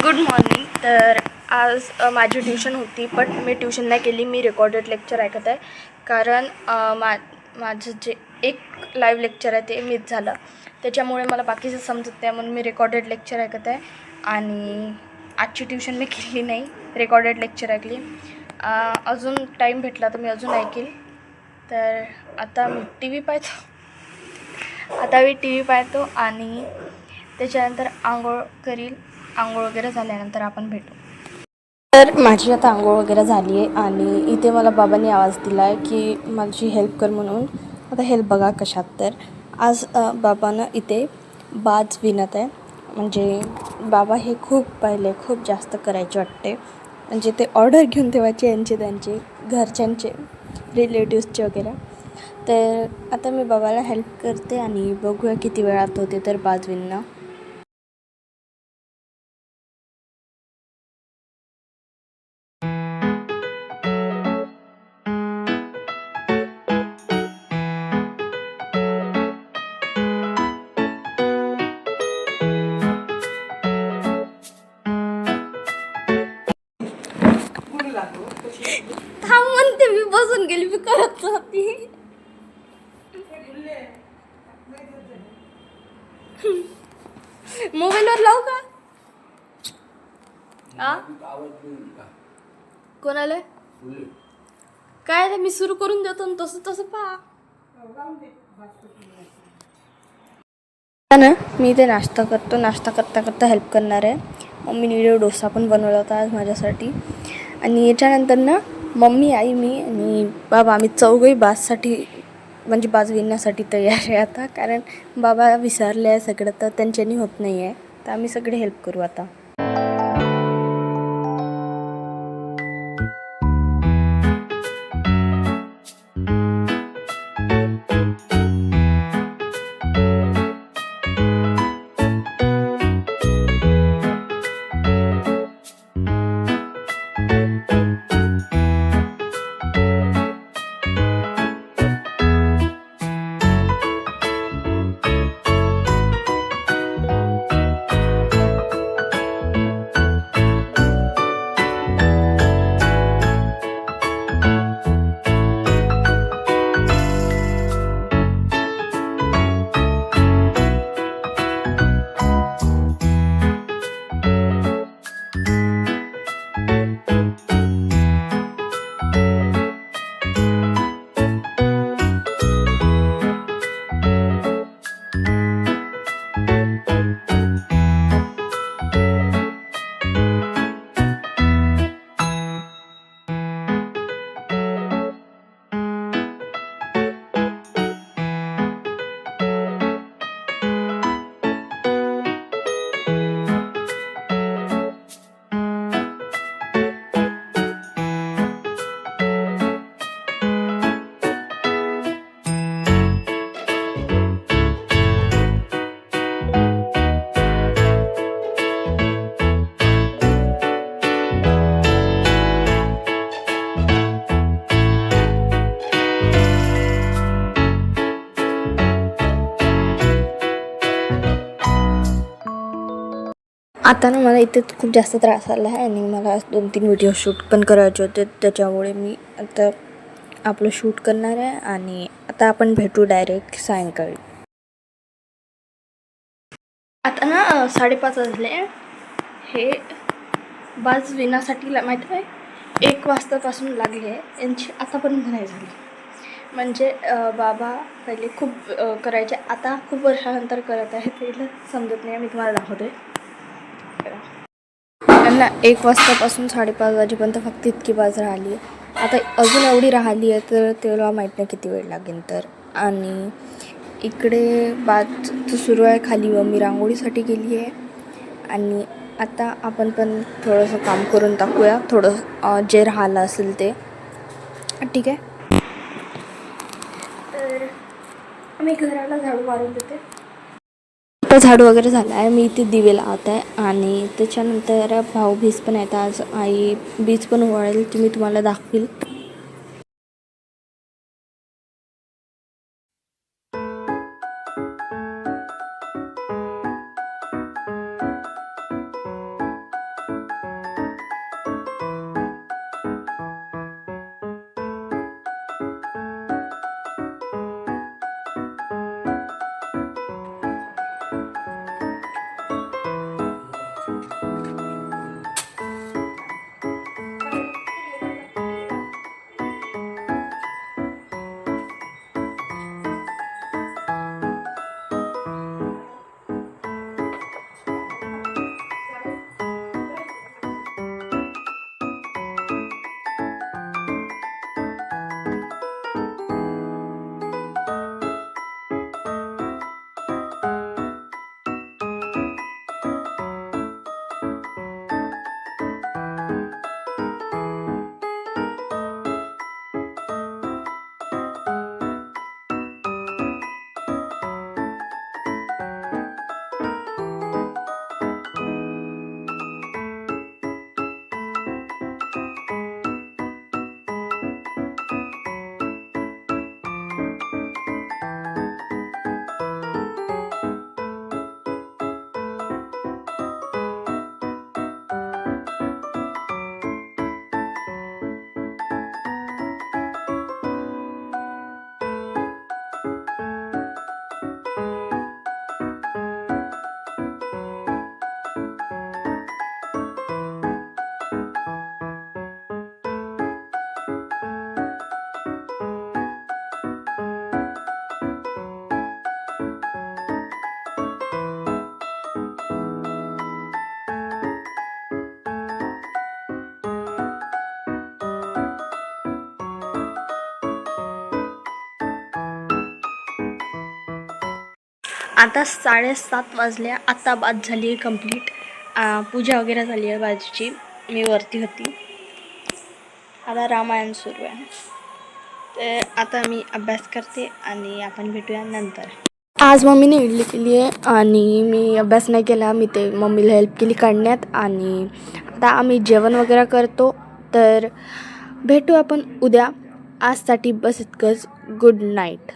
Good morning तर आज माझी ट्युशन होती पण मी ट्युशन नाही केली. मी रेकॉर्डेड लेक्चर ऐकत आहे. कारण मा माझं जे एक लाईव्ह लेक्चर आहे ते मिस झालं. त्याच्यामुळे मला बाकीचं समजत नाही. म्हणून मी रेकॉर्डेड लेक्चर ऐकत आहे. आणि आजची ट्युशन मी केली नाही. रेकॉर्डेड लेक्चर ऐकली. अजून टाईम भेटला तर मी अजून ऐकेल. तर आता मी टी व्ही पाहतो. आता मी टी व्ही पाहतो आणि त्याच्यानंतर आंघोळ करील. आंघोळ वगैरे झाल्यानंतर आपण भेटू. तर माझी आता आंघोळ वगैरे झाली आहे आणि इथे मला बाबांनी आवाज दिला आहे की माझी हेल्प कर म्हणून. आता हेल्प बघा कशात तर. आज बाबांना इथे बाज विणत आहे. म्हणजे बाबा हे खूप पहिले खूप जास्त करायचे वाटते. म्हणजे ते ऑर्डर घेऊन ठेवायचे यांचे त्यांचे घरच्यांचे रिलेटिव्सचे वगैरे. तर आता मी बाबाला हेल्प करते आणि बघूया किती वेळात होते तर बाज विणणं मी होती. मोबाईलवर लावू का? आ? कोणाला? काय रे मी सुरू करून देतो ना तसं तसं पहा. ना मी इथे नाश्ता करतो. नाश्ता करता करता हेल्प करणार आहे. मम्मीने व्हिडिओ डोसा पण बनवला होता आज माझ्यासाठी. आणि याच्यानंतर ना मम्मी आई मी आणि बाबा आम्ही चौघही बाजसाठी म्हणजे बाज घेण्यासाठी तयार आहे आता. कारण बाबा विसरले आहे सगळं तर त्यांच्यानी होत नाही आहे तर आम्ही सगळे हेल्प करू आता. आता ना मला इथे खूप जास्त त्रास आला आहे आणि मला दोन तीन व्हिडिओ शूट पण करायचे होते. त्याच्यामुळे मी आता आपलं शूट करणार आहे आणि आता आपण भेटू डायरेक्ट सायंकाळी. आता ना साडेपाच वाजले. हे बाज विनासाठी ला माहीत आहे एक वाजतापासून लागले आहे. यांची आतापर्यंत नाही झाली. म्हणजे बाबा पहिले खूप करायचे. आता खूप वर्षानंतर करत आहे त्याला समजत नाही. मी तुम्हाला दाखवते. त्यांना एक वाजतापासून साडेपाच वाजेपर्यंत फक्त इतकी बाज राहिली. आहे आता अजून एवढी राहिली आहे तर तेव्हा माहीत नाही किती वेळ लागेल तर. आणि इकडे बाज सुरू आहे खाली व मी रांगोळीसाठी गेली आहे. आणि आता आपण पण थोडंसं काम करून टाकूया. थोडं जे राहिलं असेल ते. ठीक आहे. तर मी घराला झाडू मारून देते. आता झाडू वगैरे झालं आहे. मी इथे दिवे लावत आहे आणि त्याच्यानंतर भाऊ बीज पण आहेत. आज आई बीज पण ओवाळेल ती मी तुम्हाला दाखवील. आता साडेसात वाजल्या. आता बाद झाली आहे कंप्लीट पूजा वगैरे झाली आहे बाजूची. मी वरती होती. आता रामायण सुरू आहे. तर आता मी अभ्यास करते आणि आपण भेटूया नंतर. आज मम्मीने इडली केली आहे आणि मी अभ्यास नाही केला. मी ते मम्मीला हेल्प केली काढण्यात आणि आता आम्ही जेवण वगैरे करतो. तर भेटू आपण उद्या. आजसाठी बस इतकंच. Good night